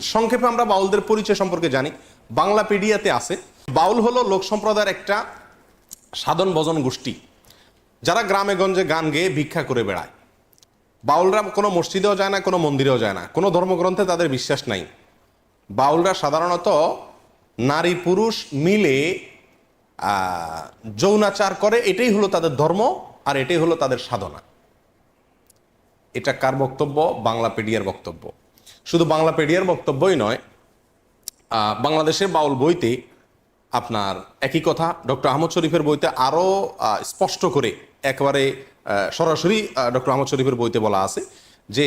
সংক্ষেপে আমরা বাউলদের পরিচয় সম্পর্কে জানি। বাংলা পিডিয়াতে আছে। বাউল হলো লোক সম্প্রদায়ের একটা সাধন ভজন গোষ্ঠী। যারা গ্রামে গঞ্জে গান গেয়ে ভিক্ষা করে বেড়ায়। বাউলরা কোনো মসজিদেও যায় না, কোনো মন্দিরেও যায় না। কোনো ধর্মগ্রন্থে তাদের বিশ্বাস নাই। বাউলরা সাধারণত নারী পুরুষ মিলে যৌনাচার করে। এটাই হলো তাদের ধর্ম আর এটাই হলো তাদের সাধনা। এটা কার বক্তব্য? বাংলা পেডিয়ার বক্তব্য। শুধু বাংলা পেডিয়ার বক্তব্যই নয় বাংলাদেশের বাউল বইতে আপনার একই কথা, ডক্টর আহমদ শরীফের বইতে আরও স্পষ্ট করে একেবারে সরাসরি ডক্টর আহমদ শরীফের বইতে বলা আছে যে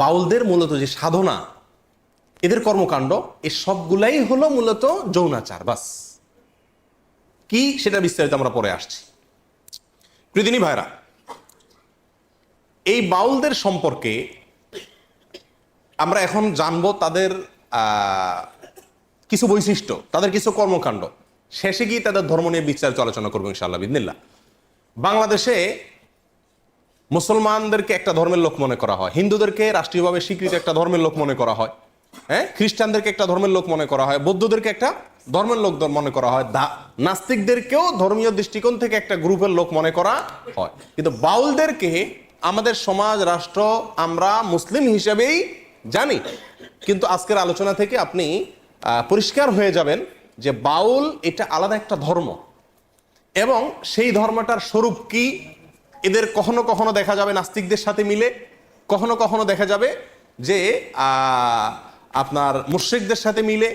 বাউলদের মূলত যে সাধনা, এদের কর্মকাণ্ড এই সবগুলাই হলো মূলত যৌনাচার, বাস। কি সেটা বিস্তারিত আমরা পরে আসছি। প্রীতিনী ভাইরা এই বাউলদের সম্পর্কে আমরা এখন জানব তাদের কিছু বৈশিষ্ট্য, তাদের কিছু কর্মকাণ্ড। শেষে গিয়ে তাদের ধর্ম নিয়ে বিস্তারিত আলোচনা করব ইনশাআল্লাহ বিদিনিল্লা বাংলাদেশে মুসলমানদেরকে একটা ধর্মের লোক মনে করা হয়, হিন্দুদেরকে রাষ্ট্রীয়ভাবে স্বীকৃত একটা ধর্মের লোক মনে করা হয় হ্যাঁ? খ্রিস্টানদেরকে একটা ধর্মের লোক মনে করা হয়, বৌদ্ধদেরকে একটা ধর্মের লোক মনে করা হয় নাস্তিকদেরকেও ধর্মীয় দৃষ্টিকোণ থেকে একটা গ্রুপের লোক মনে করা হয়। কিন্তু বাউলদেরকে আমাদের সমাজ, রাষ্ট্র, আমরা মুসলিম হিসেবেই জানি। কিন্তু আজকের আলোচনা থেকে আপনি পরিষ্কার হয়ে যাবেন যে বাউল এটা আলাদা একটা ধর্ম। এবং সেই ধর্মটার স্বরূপ কি, এদের কখনো কখনো দেখা যাবে নাস্তিকদের সাথে মিলে, কখনো কখনো দেখা যাবে যে আপনার মুশ্রিকদের সাথে মিলে,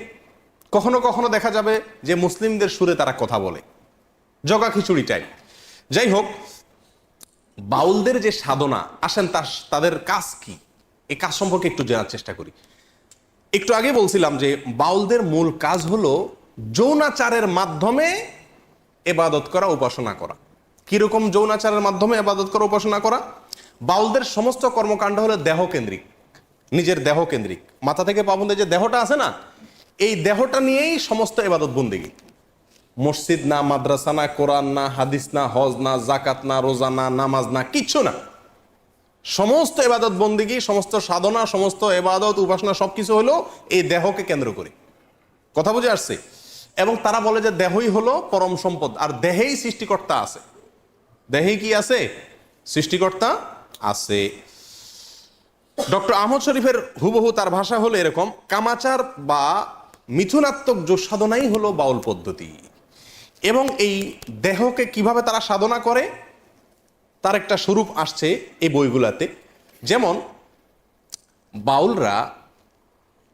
কখনো কখনো দেখা যাবে যে মুসলিমদের সুরে তারা কথা বলে। জগা খিচুড়ি টাইপ যাই হোক বাউলদের যে সাধনা, আসেন তার, তাদের কাজ কি? এই কাজ সম্পর্কে একটু জানার চেষ্টা করি। একটু আগে বলছিলাম যে বাউলদের মূল কাজ হলো যৌনাচারের মাধ্যমে এবাদত করা, উপাসনা করা। কীরকম যৌনাচারের মাধ্যমে এবাদত করা, উপাসনা করা? বাউলদের সমস্ত কর্মকাণ্ড হলো দেহকেন্দ্রিক, নিজের দেহকেন্দ্রিক। মাথা থেকে পাবন্দের যে দেহটা আছে না, এই দেহটা নিয়েই সমস্ত এবাদত বন্দিগি মসজিদ না, মাদ্রাসা না, কোরআন না, হাদিস না, হজ না জাকাত না, রোজা না, নামাজ না, কিচ্ছু না। সমস্ত এবাদত বন্দিগি, সমস্ত সাধনা, সমস্ত এবাদত উপাসনা সবকিছু হলো এই দেহকে কেন্দ্র করে। কথা বুঝে আসছে? এবং তারা বলে যে দেহই হলো পরম সম্পদ, আর দেহেই সৃষ্টিকর্তা আছে। দেহেই কি আছে? সৃষ্টিকর্তা আছে। ডক্টর আহমদ শরীফের হুবহু তার ভাষা হলো এরকম, কামাচার বা মিথুনাত্মক যোগ সাধনাই হলো বাউল পদ্ধতি। এবং এই দেহকে কীভাবে তারা সাধনা করে, তার একটা স্বরূপ আসছে এই বইগুলাতে। যেমন, বাউলরা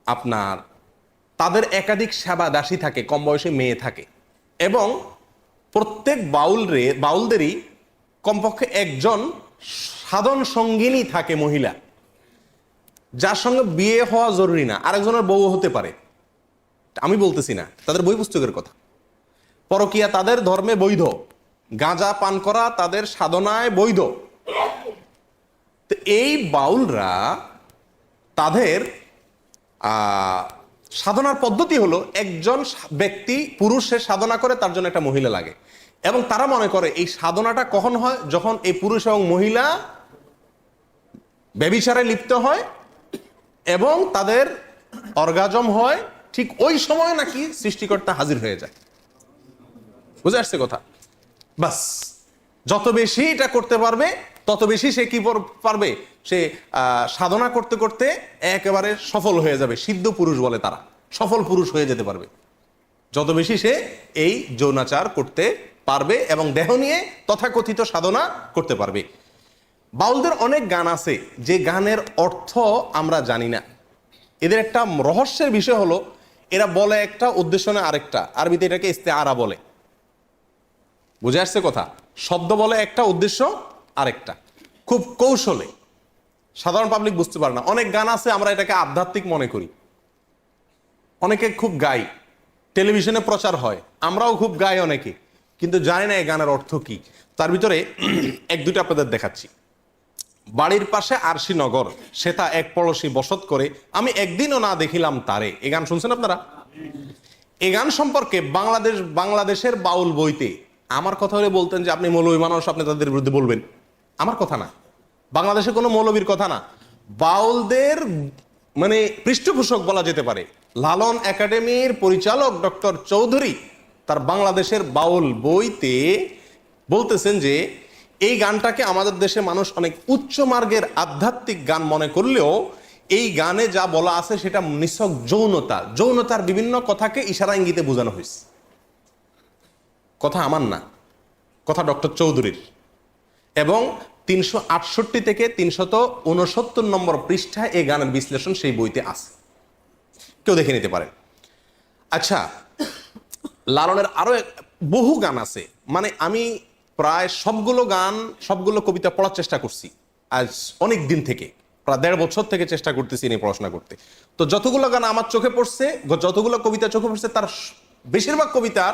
আপনার তাদের একাধিক সেবা দাসী থাকে, কম বয়সী মেয়ে থাকে এবং প্রত্যেক বাউলরে, বাউলদেরই কমপক্ষে একজন সাধন সঙ্গিনী থাকে মহিলা, যার সঙ্গে বিয়ে হওয়া জরুরি না, আরেকজনের বউ হতে পারে। আমি বলতেছি না, তাদের বই পুস্তকের কথা। পরকিয়া তাদের ধর্মে বৈধ। গাঁজা পান করা তাদের সাধনায় বৈধ। তো এই বাউলরা তাদের সাধনার পদ্ধতি হলো একজন ব্যক্তি পুরুষের সাধনা করে তার জন্য একটা মহিলা লাগে। এবং তারা মনে করে এই সাধনাটা কখন হয়? যখন এই পুরুষ এবং মহিলা ব্যবিচারে লিপ্ত হয় এবং তাদের অর্গাজম হয়, ঠিক ওই সময় নাকি সৃষ্টিকর্তা হাজির হয়ে যায়। বুঝে আসছে কথা? বাস, যত বেশি এটা করতে পারবে, তত বেশি সে কি পর- পারবে? সে সাধনা করতে করতে একেবারে সফল হয়ে যাবে, সিদ্ধ পুরুষ বলে তারা। সফল পুরুষ হয়ে যেতে পারবে। যত বেশি সে এই যৌনাচার করতে পারবে এবং দেহ নিয়ে তথাকথিত সাধনা করতে পারবে। বাউলদের অনেক গান আছে, যে গানের অর্থ আমরা জানি না। এদের একটা রহস্যের বিষয় হলো, এরা বলে একটা, উদ্দেশ্য না আরেকটা। আরবিতে এটাকে ইস্তেআরা বলে। বুঝে আসছে কথা? শব্দ বলে একটা, উদ্দেশ্য আরেকটা। খুব কৌশলে। সাধারণ পাবলিক বুঝতে পারে না। অনেক গান আছে, আমরা এটাকে আধ্যাত্মিক মনে করি। অনেকে খুব গাই টেলিভিশনে প্রচার হয়। আমরাও খুব গাই অনেকে। কিন্তু জানি না এই গানের অর্থ কি। তার ভিতরে এক দুটো আপনাদের দেখাচ্ছি। বাড়ির পাশে আরশি নগর সেটা এক পড়শি বসত করে, আমি একদিনও না দেখিলাম তারে। এ গান শুনছেন আপনারা? এ গান সম্পর্কে বাংলাদেশ, বাংলাদেশের বাউল বইতে আমার কথা হলে বলতেন যে আপনি মৌলবী মানুষ, আপনি তাদের বিরুদ্ধে বলবেন। আমার কথা না। বাংলাদেশে কোনো মৌলবীর কথা না। বাউলদের মানে পৃষ্ঠপোষক বলা যেতে পারে। লালন একাডেমির পরিচালক ডক্টর চৌধুরী তার বাংলাদেশের বাউল বইতে বলতেছেন যে, এই গানটাকে আমাদের দেশে মানুষ অনেক উচ্চ মার্গের আধ্যাত্মিক গান মনে করলেও এই গানে যা বলা আছে সেটা নিছক যৌনতা। যৌনতার বিভিন্ন কথাকে ইশারা ইঙ্গিতে বোঝানো হয়েছে। কথা আমার না, কথা ডক্টর চৌধুরীর। এবং তিনশো আটষট্টি থেকে তিনশত উনসত্তর নম্বর পৃষ্ঠায় এই গানের বিশ্লেষণ সেই বইতে আছে। কেউ দেখে নিতে পারেন। আচ্ছা লালনের আরও বহু গান আছে। মানে আমি প্রায় সবগুলো গান, সবগুলো কবিতা পড়ার চেষ্টা করছি আজ অনেক দিন থেকে। প্রায় দেড় বছর থেকে চেষ্টা করতেছি নিয়ে পড়াশোনা করতে। তো যতগুলো গান আমার চোখে পড়ছে, যতগুলো কবিতা চোখে পড়ছে, তার বেশিরভাগ কবিতার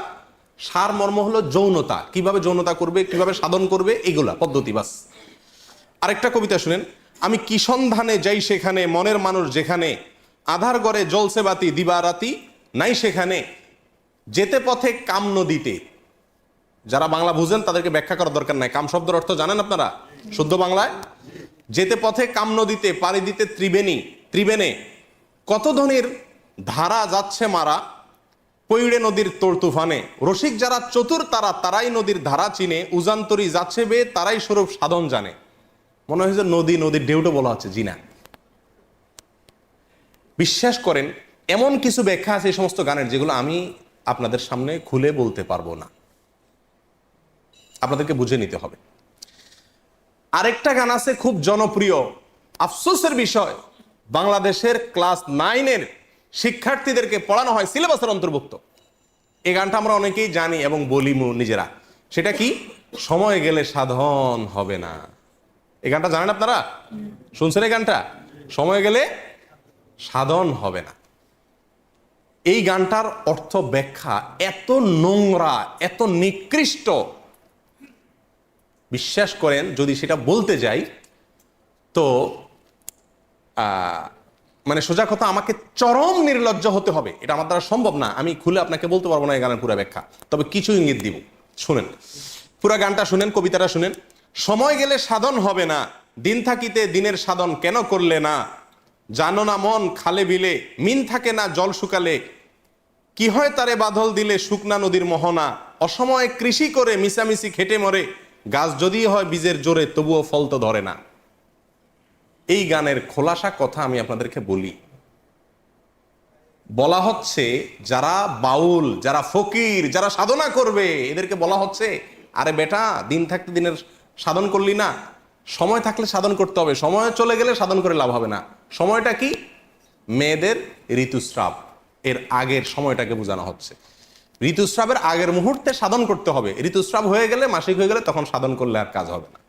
সার মর্ম হলো যৌনতা। কীভাবে যৌনতা করবে, কীভাবে সাধন করবে, এগুলা পদ্ধতি বাস। আরেকটা কবিতা শুনেন, আমি কি সন্ধানে যাই সেখানে, মনের মানুষ যেখানে, আধার গড়ে জলসে বাতি দিবারাতি নাই সেখানে, যেতে পথে কাম নদীতে। যারা বাংলা বুঝেন, তাদেরকে ব্যাখ্যা করার দরকার নাই। কাম শব্দের অর্থ জানেন আপনারা? শুদ্ধ বাংলায়? যেতে পথে কাম নদীতে, পাড়ি দিতে ত্রিবেণী, ত্রিবেণে, কত ধনির ধারা যাচ্ছে মারা পৈড়ে নদীর তোর তুফানে। রসিক যারা চতুর তারা, তারাই নদীর ধারা চিনে। উজান্তরি যাচ্ছে বে, তারাই স্বরূপ সাধন জানে। মনে হয় যে নদী, নদীর ঢেউটো বলা হচ্ছে জিনা বিশ্বাস করেন, এমন কিছু ব্যাখ্যা আছে এই সমস্ত গানের, যেগুলো আমি আপনাদের সামনে খুলে বলতে পারব না। আপনাদেরকে বুঝে নিতে হবে। আরেকটা গান আছে খুব জনপ্রিয়। আফসোসের বিষয়, বাংলাদেশের ক্লাস নাইনের শিক্ষার্থীদেরকে পড়ানো হয় সিলেবাসের অন্তর্ভুক্ত। এই গানটা আমরা অনেকেই জানি এবং বলি নিজেরা। সেটা কি? সময় গেলে সাধন হবে না। এই গানটা জানেন আপনারা? শুনছেন এই গানটা? সময় গেলে সাধন হবে না। এই গানটার অর্থ ব্যাখ্যা এত নোংরা, এত নিকৃষ্ট। বিশ্বাস করেন, যদি সেটা বলতে যাই, তো মানে সোজা কথা, আমাকে চরম নির্লজ্জ হতে হবে। এটা আমার দ্বারা সম্ভব না। আমি খুলে আপনাকে বলতে পারব না এই গানের পুরো ব্যাখ্যা তবে কিছু ইঙ্গিত দিব। শুনেন। পুরা গানটা শুনেন, কবিতাটা শুনেন। সময় গেলে সাধন হবে না। দিন থাকিতে দিনের সাধন কেন করলে না? জানো না মন খালে বিলে, মিন থাকে না জল শুকালে। কি হয় তারে বাদল দিলে শুকনা নদীর মোহনা। অসময়ে কৃষি করে মিশামিশি খেটে মরে। গাছ যদি হয় বীজের জোরে, তবুও ফল তো ধরে না। এই গানের খোলাসা কথা আমি আপনাদেরকে বলি। বলা হচ্ছে যারা বাউল, যারা ফকির, যারা সাধনা করবে, এদেরকে বলা হচ্ছে, আরে বেটা, দিন থাকতে দিনের সাধন করলি না। সময় থাকলে সাধন করতে হবে, সময় চলে গেলে সাধন করে লাভ হবে না। সময়টা কি? মেয়েদের ঋতুস্রাব, এর আগের সময়টাকে বোঝানো হচ্ছে। ঋতুস্রাবের আগের মুহূর্তে সাধন করতে হবে। ঋতুস্রাব হয়ে গেলে, মাসিক হয়ে গেলে তখন সাধন করলে আর কাজ হবে না।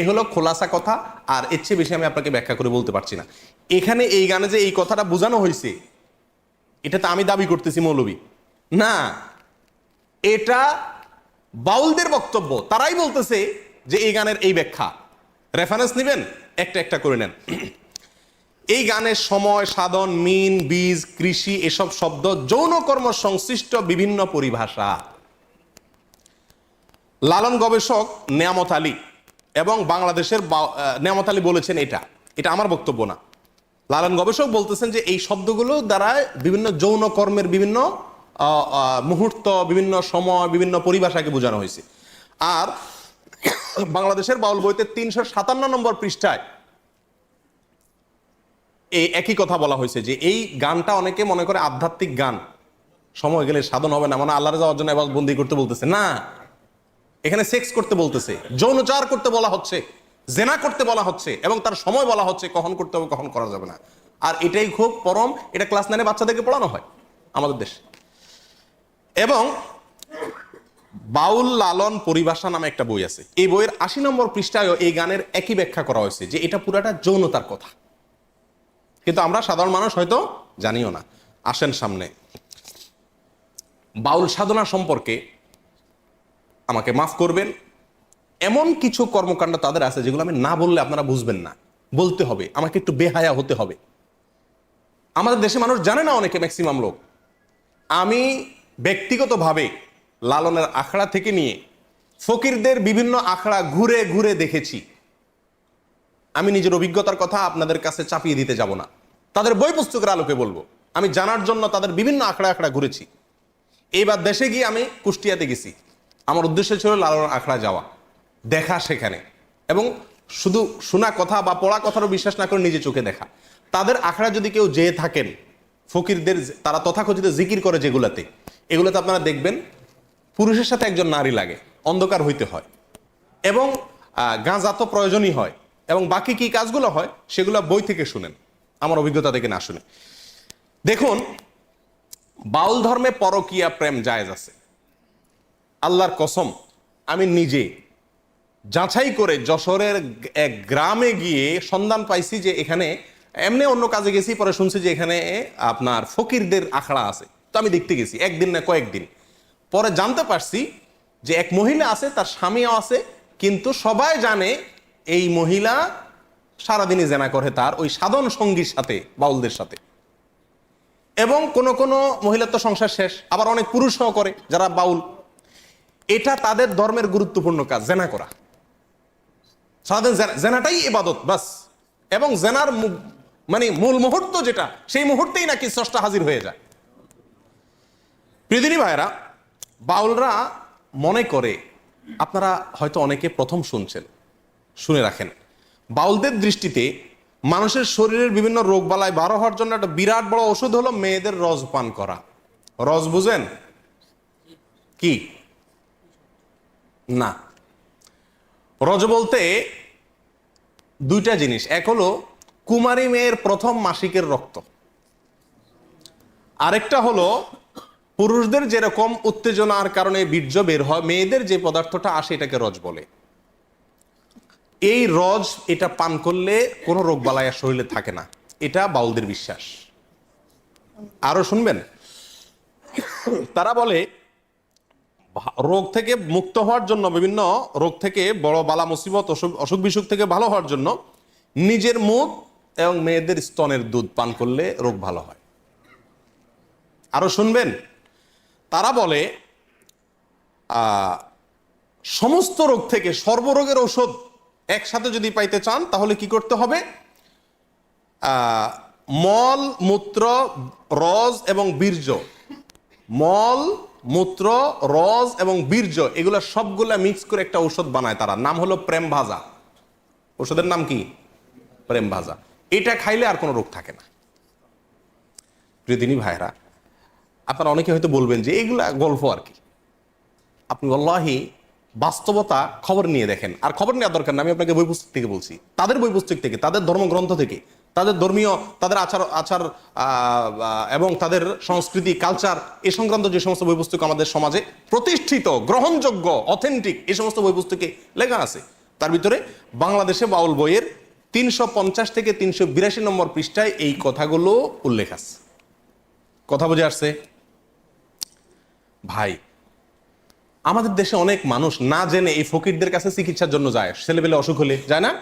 এ হলো খোলাসা কথা, আর এর চেয়ে বেশি আমি আপনাকে ব্যাখ্যা করে বলতে পারছি না। এখানে এই গানে যে এই কথাটা বোঝানো হয়েছে, এটা তো আমি দাবি করতেছি মৌলবী। না, এটা বাউলদের বক্তব্য। তারাই বলতেছে যে এই গানের এই ব্যাখ্যা। রেফারেন্স নেবেন, একটা একটা করে নেন। এই গানের সময়, সাধন, মিন, বীজ, কৃষি, এসব শব্দ যৌন কর্ম সংশ্লিষ্ট বিভিন্ন পরিভাষা। লালন গবেষক নেয়ামত আলী এবং বাংলাদেশের আহ, আলী বলেছেন এটা। এটা আমার বক্তব্য না। লালন গবেষক বলতেছেন যে এই শব্দগুলো দ্বারা বিভিন্ন যৌন কর্মের বিভিন্ন মুহূর্ত বিভিন্ন সময় বিভিন্ন পরিভাষাকে বোঝানো হয়েছে। আর বাংলাদেশের বাউল বইতে তিনশো সাতান্ন নম্বর পৃষ্ঠায় এই একই কথা বলা হয়েছে যে এই গানটা অনেকে মনে করে আধ্যাত্মিক গান। সময় গেলে সাধন হবে না মানে আল্লাহরে যাওয়ার জন্য এবার বন্দি করতে বলতেছে। না এখানে সেক্স করতে বলতেছে যৌনচার করতে বলা হচ্ছে, জেনা করতে বলা হচ্ছে, এবং তার সময় বলা হচ্ছে, কখন করতে হবে, কখন করা যাবে না। আর এটাই খুব পরম, এটা ক্লাস নাইনে বাচ্চাদেরকে পড়ানো হয়, আমাদের দেশে। এবং বাউল লালন পরিভাষা নামে একটা বই আছে। এই বইয়ের আশি নম্বর পৃষ্ঠায়ও এই গানের একই ব্যাখ্যা করা হয়েছে, যে এটা পুরাটা যৌনতার কথা। কিন্তু আমরা সাধারণ মানুষ হয়তো জানিও না। আসেন সামনে। বাউল সাধনা সম্পর্কে আমাকে মাফ করবেন। এমন কিছু কর্মকাণ্ড তাদের আছে যেগুলো আমি না বললে আপনারা বুঝবেন না। বলতে হবে, আমাকে একটু বেহায়া হতে হবে। আমাদের দেশে মানুষ জানে না অনেকে ম্যাক্সিমাম লোক। আমি ব্যক্তিগতভাবে লালনের আখড়া থেকে নিয়ে ফকিরদের বিভিন্ন আখড়া ঘুরে ঘুরে দেখেছি। আমি নিজের অভিজ্ঞতার কথা আপনাদের কাছে চাপিয়ে দিতে যাব না। তাদের বই পুস্তকের আলোকে বলব। আমি জানার জন্য তাদের বিভিন্ন আখড়া আখড়া ঘুরেছি। এইবার দেশে গিয়ে আমি কুষ্টিয়াতে গেছি। আমার উদ্দেশ্য ছিল লালন আখড়া যাওয়া, দেখা সেখানে। এবং শুধু শোনা কথা বা পড়া কথারও বিশ্বাস না করে নিজে চোখে দেখা। তাদের আখড়া যদি কেউ যেয়ে থাকেন, ফকিরদের তারা তথাকথিত জিকির করে যেগুলাতে, এগুলোতে আপনারা দেখবেন পুরুষের সাথে একজন নারী লাগে, অন্ধকার হইতে হয়। এবং গাঁজা তো প্রয়োজনই হয়। এবং বাকি কি কাজগুলো হয়, সেগুলো বই থেকে শুনেন। আমার অভিজ্ঞতা থেকে না শুনে। দেখুন, বাউল ধর্মে পরকীয়া প্রেম জায়েজ আছে। আল্লাহর কসম, আমি নিজে যাচাই করে যশোরের এক গ্রামে গিয়ে সন্ধান পাইছি যে এখানে এমনি অন্য কাজে গেছি, পরে শুনছি যে এখানে আপনার ফকিরদের আখড়া আছে। তো আমি দেখতে গেছি, একদিন না কয়েকদিন। পরে জানতে পারছি যে এক মহিলা আছে, তার স্বামীও আছে, কিন্তু সবাই জানে এই মহিলা সারাদিনই জেনা করে তার ওই সাধন সঙ্গীর সাথে, বাউলদের সাথে। এবং কোন কোন মহিলার তো সংসার শেষ, আবার অনেক পুরুষও করে যারা বাউল। এটা তাদের ধর্মের গুরুত্বপূর্ণ কাজ, জেনা করা। জেনাটাই এবাদত বাস। এবং জেনার মানে মূল মুহূর্ত যেটা, সেই মুহূর্তেই নাকি স্রষ্টা হাজির হয়ে যায়। প্রিয়দিনী ভাইরা বাউলরা মনে করে, আপনারা হয়তো অনেকে প্রথম শুনছেন, শুনে রাখেন। বাউলদের দৃষ্টিতে মানুষের শরীরের বিভিন্ন রোগ বালায় বারো হওয়ার জন্য একটা বিরাট বড় ওষুধ হলো মেয়েদের রস পান করা। রস বুঝেন? কি? না। রজ বলতে দুইটা জিনিস। এক হলো কুমারী মেয়ের প্রথম মাসিকের রক্ত। আরেকটা হলো পুরুষদের যেরকম উত্তেজনার কারণে বীর্য বের হয়, মেয়েদের যে পদার্থটা আসে এটাকে রজ বলে। এই রজ এটা পান করলে কোনো রোগ আর শরীরে থাকে না। এটা বাউলদের বিশ্বাস। আরও শুনবেন? তারা বলে রোগ থেকে মুক্ত হওয়ার জন্য, বিভিন্ন রোগ থেকে বড় বালা মুসিবত, অসুখ বিসুখ থেকে ভালো হওয়ার জন্য নিজের মুখ এবং মেয়েদের স্তনের দুধ পান করলে রোগ ভালো হয়। আরও শুনবেন, তারা বলে সমস্ত রোগ থেকে সর্বরোগের ঔষধ একসাথে যদি পাইতে চান, তাহলে কি করতে হবে? মল, মূত্র রজ এবং বীর্য, মল মূত্র, রস এবং বীর্য, এগুলো সবগুলা মিক্স করে একটা ঔষধ বানায় তারা। নাম হলো প্রেম ভাজা। ওষুধের নাম কি? প্রেম ভাজা। এটা খাইলে আর কোনো রোগ থাকে না। প্রিয়দিনী ভাইরা আপনারা অনেকে হয়তো বলবেন যে এগুলা গল্প আর কি। আপনি আল্লাহি বাস্তবতা খবর নিয়ে দেখেন। আর খবর নেওয়ার দরকার না, আমি আপনাকে বই পুস্তক থেকে বলছি। তাদের বই পুস্তক থেকে, তাদের ধর্মগ্রন্থ থেকে। তাদের ধর্মীয়, তাদের আচার আচার এবং তাদের সংস্কৃতি কালচার এ সংক্রান্ত যে সমস্ত বই পুস্তক আমাদের সমাজে প্রতিষ্ঠিত, গ্রহণযোগ্য অথেন্টিক এই সমস্ত বই পুস্তকে লেখা আছে। তার ভিতরে বাংলাদেশে বাউল বইয়ের তিনশো পঞ্চাশ থেকে তিনশো বিরাশি নম্বর পৃষ্ঠায় এই কথাগুলো উল্লেখ আছে। কথা বুঝে আসছে? ভাই, আমাদের দেশে অনেক মানুষ না জেনে এই ফকিরদের কাছে চিকিৎসার জন্য যায় ছেলেবেলে অসুখ হলে, যায় না?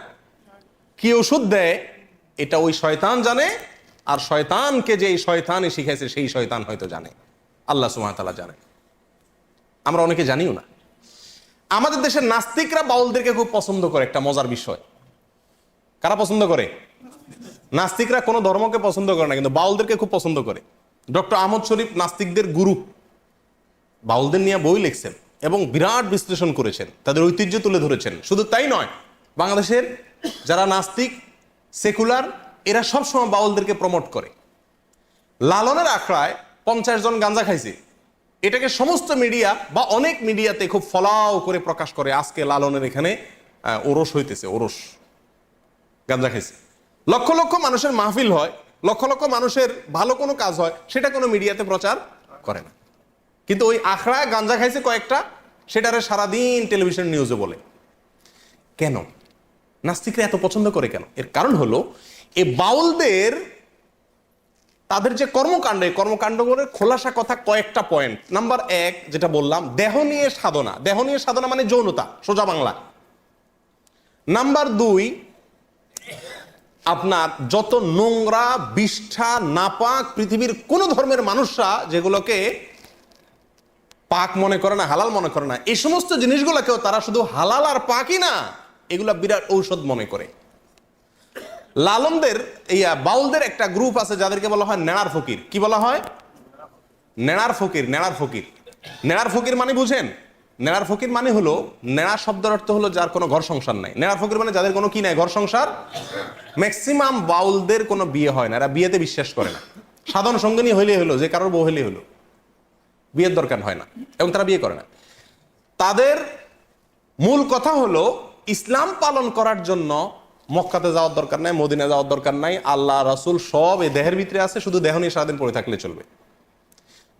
কি ওষুধ দেয়? এটা ওই শয়তান জানে, আর শয়তানকে যে এই শয়তানই শিখাইছে, সেই শয়তান হয়তো জানে। আল্লাহ সুমাতালা জানে। আমরা অনেকে জানিও না। আমাদের দেশের নাস্তিকরা বাউলদেরকে খুব পছন্দ করে একটা মজার বিষয়। কারা পছন্দ করে? নাস্তিকরা কোনো ধর্মকে পছন্দ করে না, কিন্তু বাউলদেরকে খুব পছন্দ করে। ডক্টর আহমদ শরীফ নাস্তিকদের গুরু। বাউলদের নিয়ে বই লিখছেন এবং বিরাট বিশ্লেষণ করেছেন, তাদের ঐতিহ্য তুলে ধরেছেন। শুধু তাই নয়, বাংলাদেশের যারা নাস্তিক সেকুলার, এরা সবসময় বাউলদেরকে প্রমোট করে। লালনের আখড়ায় পঞ্চাশ জন গাঞ্জা খাইছে। এটাকে সমস্ত মিডিয়া বা অনেক মিডিয়াতে খুব ফলাও করে প্রকাশ করে, আজকে লালনের এখানে ওরস হইতেছে, ওরস। গাঞ্জা খাইছে। লক্ষ লক্ষ মানুষের মাহফিল হয়, লক্ষ লক্ষ মানুষের ভালো কোনো কাজ হয়, সেটা কোনো মিডিয়াতে প্রচার করে না। কিন্তু ওই আখড়ায় গাঞ্জা খাইছে কয়েকটা, সেটারে সারাদিন টেলিভিশন নিউজে বলে। কেন? নাস্তিকরা এত পছন্দ করে কেন? এর কারণ হলো, এ বাউলদের তাদের যে কর্মকাণ্ড, এই কর্মকাণ্ড করে খোলাসা কথা কয়েকটা পয়েন্ট নাম্বার এক, যেটা বললাম, দেহ নিয়ে সাধনা। দেহ নিয়ে সাধনা মানে যৌনতা, সোজা বাংলা। নাম্বার দুই, আপনার যত নোংরা, বিষ্ঠা, নাপাক পৃথিবীর কোন ধর্মের মানুষরা যেগুলোকে পাক মনে করে না, হালাল মনে করে না, এই সমস্ত জিনিসগুলোকেও তারা শুধু হালাল আর পাকই না এগুলা বিরাট ঔষধ মনে করে। লালনদের আহ, বাউলদের একটা গ্রুপ আছে যাদেরকে বলা হয় নেড়ার ফকির। কি বলা হয়? নেড়ার ফকির নেড়ার ফকির। নেড়ার ফকির মানে বুঝেন? নেড়ার ফকির মানে হলো নেড়া শব্দের অর্থ হলো যার কোনো ঘর সংসার নাই। নেড়ার ফকির মানে যাদের কোনো কি নাই ঘর সংসার। ম্যাক্সিমাম বাউলদের কোনো বিয়ে হয় না এরা বিয়েতে বিশ্বাস করে না। সাধারণ সঙ্গিনী হইলে হলো যে কারোর বউ হইলে হলো। বিয়ের দরকার হয় না এবং তারা বিয়ে করে না। তাদের মূল কথা হলো ইসলাম পালন করার জন্য মক্কাতে যাওয়ার দরকার নাই মদিনা যাওয়ার দরকার নাই, আল্লাহ রাসুল সব এই দেহের ভিতরে আছে, শুধু দেহ নিয়ে সারাদিন পড়ে থাকলে চলবে।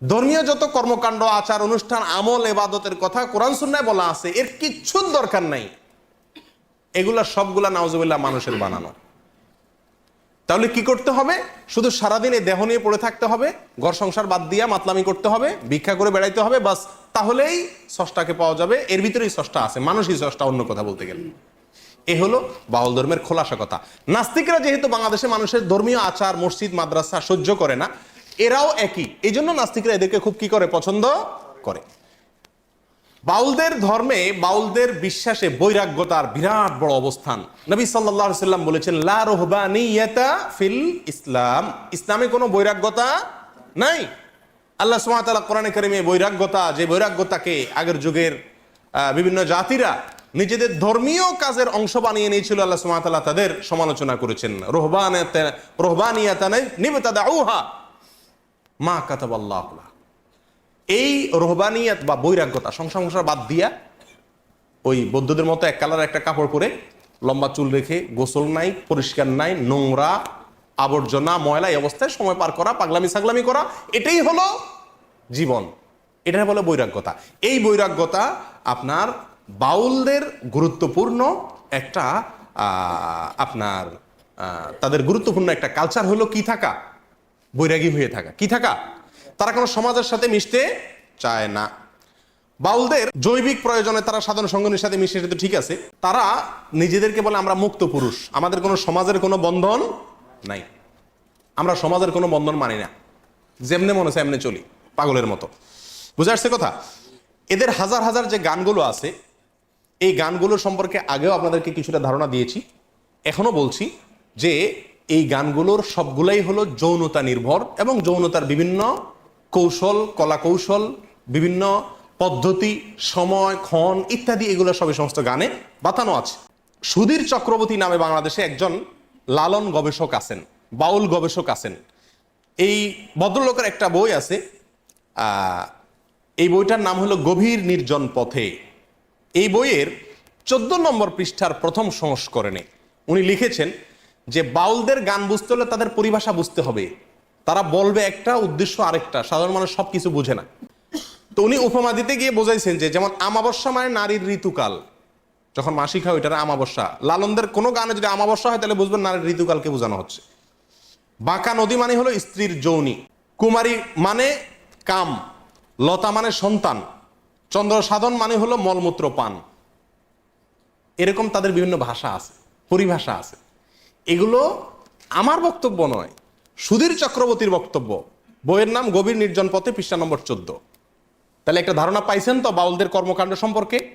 ধর্মীয় যত কর্মকাণ্ড, আচার, অনুষ্ঠান, আমল, এবাদতের কথা কোরআন সুন্নায় বলা আছে, এর কিচ্ছুর দরকার নাই। এগুলা সবগুলা নাওজবিল্লা মানুষের বানানো। তাহলে কি করতে হবে? শুধু সারাদিন এই দেহ নিয়ে পড়ে থাকতে হবে, ঘর সংসার বাদ দিয়া মাতলামি করতে হবে, ভিক্ষা করে বেড়াইতে হবে, বাস তাহলেই ষষ্ঠাকে পাওয়া যাবে। এর ভিতরেই ষষ্ঠা আছে, মানুষই ষষ্ঠা, অন্য কথা বলতে গেলে। এ হলো বাউল ধর্মের খোলাসা কথা। নাস্তিকরা যেহেতু বাংলাদেশে মানুষের ধর্মীয় আচার, মসজিদ, মাদ্রাসা সহ্য করে না, এরাও একই। এই জন্য নাস্তিকরা এদেরকে খুব কি করে? পছন্দ করে। বাউলদের ধর্মে বাউলদের বিশ্বাসে বৈরাগ্যতার বিরাট বড় অবস্থান। নবী সাল্লাল্লাহু সাল্লাম বলেছেন, লা রুহবানিয়াতা ফিল ইসলাম। ইসলামে কোনো বৈরাগ্যতা নাই। আল্লাহ তাআলা কোরআনে কারিমে বৈরাগ্যতা, যে বৈরাগ্যতাকে আগের যুগের বিভিন্ন জাতিরা নিজেদের ধর্মীয় কাজের অংশ বানিয়ে নিয়েছিল, আল্লাহ ওয়া তাদের সমালোচনা করেছেন। রোহবান রোহবানিয়াতা রোহবানিয়াতা নিবতাদাউহা মা কাতাবাল্লাহু লাহা। এই রোহবানিয়াত বা বৈরাগ্যতা সংসার সংসার বাদ দিয়া ওই বৌদ্ধদের মতো এক কালার একটা কাপড় পরে লম্বা চুল রেখে, গোসল নাই, পরিষ্কার নাই, নোংরা, আবর্জনা, ময়লা এই অবস্থায় সময় পার করা, পাগলামি সাগলামি করা, এটাই হলো জীবন। এটাই বলে বৈরাগ্যতা। এই বৈরাগ্যতা আপনার বাউলদের গুরুত্বপূর্ণ একটা আপনার তাদের গুরুত্বপূর্ণ একটা কালচার হলো কি থাকা? বৈরাগী হয়ে থাকা। কি থাকা? তারা কোনো সমাজের সাথে মিশতে চায় না। বাউলদের জৈবিক প্রয়োজনে তারা সাধারণ সঙ্গনের সাথে মিশে যেতে ঠিক আছে। তারা নিজেদেরকে বলে আমরা মুক্ত পুরুষ। আমাদের কোনো সমাজের কোনো বন্ধন নাই। আমরা সমাজের কোনো বন্ধন মানি না। যেমনে মনে হচ্ছে এমনি চলি, পাগলের মতো। বুঝে আসছে কথা? এদের হাজার হাজার যে গানগুলো আছে, এই গানগুলো সম্পর্কে আগেও আপনাদেরকে কিছুটা ধারণা দিয়েছি। এখনও বলছি যে এই গানগুলোর সবগুলাই হলো যৌনতা নির্ভর এবং যৌনতার বিভিন্ন কৌশল কলা কৌশল বিভিন্ন পদ্ধতি, সময়, ক্ষণ ইত্যাদি, এগুলো সবই সমস্ত গানে বাতানো আছে। সুধীর চক্রবর্তী নামে বাংলাদেশে একজন লালন গবেষক আছেন, বাউল গবেষক আছেন। এই ভদ্রলোকের একটা বই আছে এই বইটার নাম হলো গভীর নির্জন পথে। এই বইয়ের চোদ্দ নম্বর পৃষ্ঠার প্রথম সংস্করণে উনি লিখেছেন যে, বাউলদের গান বুঝতে হলে তাদের পরিভাষা বুঝতে হবে। তারা বলবে একটা, উদ্দেশ্য আরেকটা। সাধারণ মানুষ সব কিছু বুঝে না। তো উনি উপমা দিতে গিয়ে বোঝাইছেন যে, যেমন আমাবস্যা মানে নারীর ঋতুকাল। যখন মাসিক হয়, ওইটার আমাবস্যা। লালনদের কোনো গানে যদি আমাবস্যা হয়, তাহলে বুঝবেন নারীর ঋতুকালকে বোঝানো হচ্ছে। বাঁকা নদী মানে হলো স্ত্রীর যৌনি। কুমারী মানে কাম। লতা মানে সন্তান। চন্দ্র সাধন মানে হলো মলমূত্র পান। এরকম তাদের বিভিন্ন ভাষা আছে, পরিভাষা আছে। এগুলো আমার বক্তব্য নয়। সুধীর চক্রবর্তীর বক্তব্য। বইয়ের নাম গভীর নির্জন পথে পৃষ্ঠা নম্বর চোদ্দ। তাহলে একটা ধারণা পাইছেন তো বাউলদের কর্মকাণ্ড সম্পর্কে?